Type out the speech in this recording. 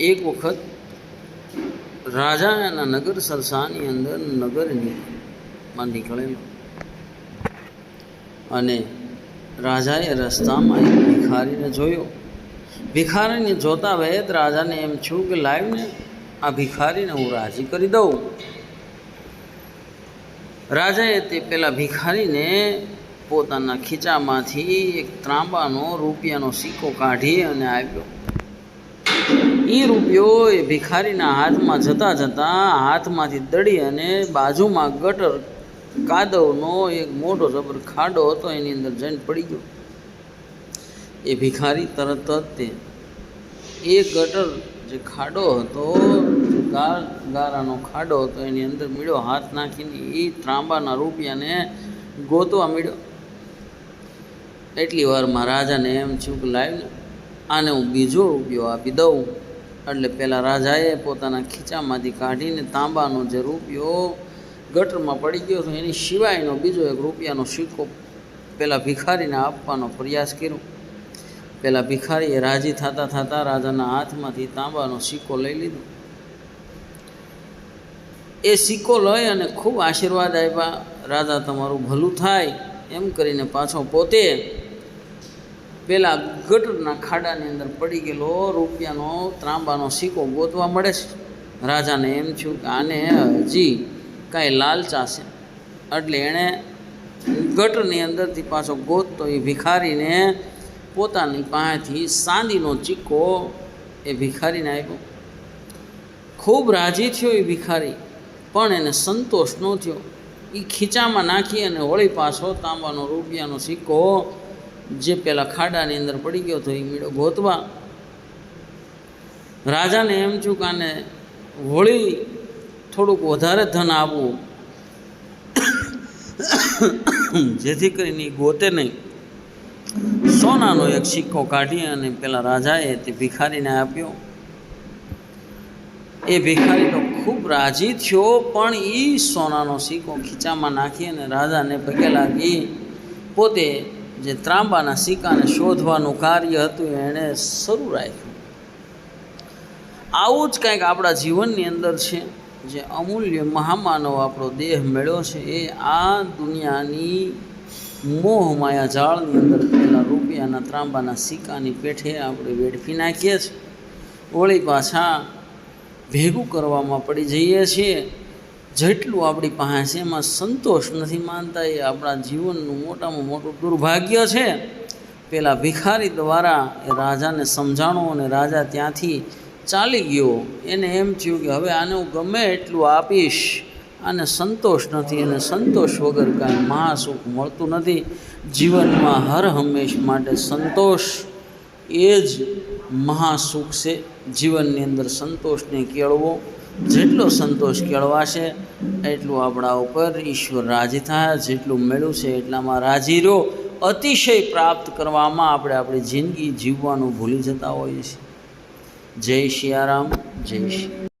એક વખત રાજા એના નગર સરસાની અંદર નગરની માં નીકળેલો. અને રાજાએ રસ્તામાં એક ભિખારીને જોયો. ભિખારીને જોતા વેત રાજાને એમ છું કે લાવીને આ ભિખારીને હું રાજી કરી દઉં. રાજાએ તે પેલા ભિખારીને પોતાના ખીચામાંથી એક ત્રાંબાનો, રૂપિયાનો સિક્કો કાઢી અને આવ્યો. એ રૂપિયો એ ભિખારીના હાથમાં જતાં જતાં હાથમાંથી દડી અને બાજુમાં ગટર કાદવનો એક મોટો જબર ખાડો હતો, એની અંદર જઈને પડી ગયો. એ ભિખારી તરત જ તે એ ગટર જે ખાડો હતો, ગાર, ગારાનો ખાડો હતો, એની અંદર મીડો હાથ નાખીને એ ત્રાંબાના રૂપિયાને ગોતવા મળ્યો એટલી વાર રાજાને એમ થયું કે લાવીને આને હું બીજો રૂપિયો આપી દઉં. એટલે પહેલાં રાજાએ પોતાના ખીચામાંથી કાઢીને તાંબાનો જે રૂપિયો ગટરમાં પડી ગયો હતો, એની સિવાયનો બીજો એક રૂપિયાનો સિક્કો પેલા ભિખારીને આપવાનો પ્રયાસ કર્યો. પેલા ભિખારીએ રાજી થતા થતા રાજાના હાથમાંથી તાંબાનો સિક્કો લઈ લીધો. એ સિક્કો લઈ અને ખૂબ આશીર્વાદ આપ્યા. રાજા, તમારું ભલું થાય. એમ કરીને પાછો પોતે પેલા ગટરના ખાડાની અંદર પડી ગયેલો રૂપિયાનો, ત્રાંબાનો સિક્કો ગોતવા મળે છે. રાજાને એમ થયું કે આને હજી કાંઈ લાલચા છે. એટલે એણે ગટરની અંદરથી પાછો ગોતતો એ ભિખારીને પોતાની પાસેથી સાંદીનો ચિક્કો એ ભિખારીને આપ્યો. ખૂબ રાજી થયો એ ભિખારી, પણ એને સંતોષ ન થયો. એ ખીચામાં નાખી અને હોળી પાછો તાંબાનો, રૂપિયાનો સિક્કો જે પેલા ખાડાની અંદર પડી ગયો હતો, એ મીડો ગોતવા રાજાને એમ થયું કે વળી થોડુંક વધારે ધન આપવું. જેથી કરીને ગોતે નહીં. સોનાનો એક સિક્કો કાઢી અને પેલા રાજાએ તે ભિખારીને આપ્યો. એ ભિખારી તો ખૂબ રાજી થયો, પણ એ સોનાનો સિક્કો ખીચામાં નાખી અને રાજાને પગે લાગી પોતે જે ત્રાંબાના સિક્કાને શોધવાનું કાર્ય હતું એણે શરૂ રાખ્યું. આવું જ કંઈક આપણા જીવનની અંદર છે, જે અમૂલ્ય મહામાનવ આપણો દેહ મેળ્યો છે, એ આ દુનિયાની મોહ માયા અંદર પેલા રૂપિયાના ત્રાંબાના સિક્કાની પેઠે આપણે વેડફી નાખીએ છીએ. વળી પાછા ભેગું કરવામાં પડી જઈએ છીએ. જેટલું આપણી પાસે એમાં સંતોષ નથી માનતા. એ આપણા જીવનનું મોટામાં મોટું દુર્ભાગ્ય છે. પેલા ભિખારી દ્વારા એ રાજાને સમજાણો અને રાજા ત્યાંથી ચાલી ગયો. એને એમ થયું કે હવે આને હું ગમે એટલું આપીશ. આને સંતોષ નથી અને સંતોષ વગર કાંઈ મહાસુખ મળતું નથી. જીવનમાં હર હંમેશ માટે સંતોષ એ જ મહાસુખ છે. જીવનની અંદર સંતોષને કેળવો. જેટલો સંતોષ કેળવાશે, એટલું આપણા ઉપર ઈશ્વર રાજી થાય, જેટલું મેળવ્યું છે એટલામાં રાજી રહો. અતિશય પ્રાપ્ત કરવામાં આપણે આપણી જિંદગી જીવવાનું ભૂલી જતા હોઈએ છીએ. જય શિયારામ જય શ્રી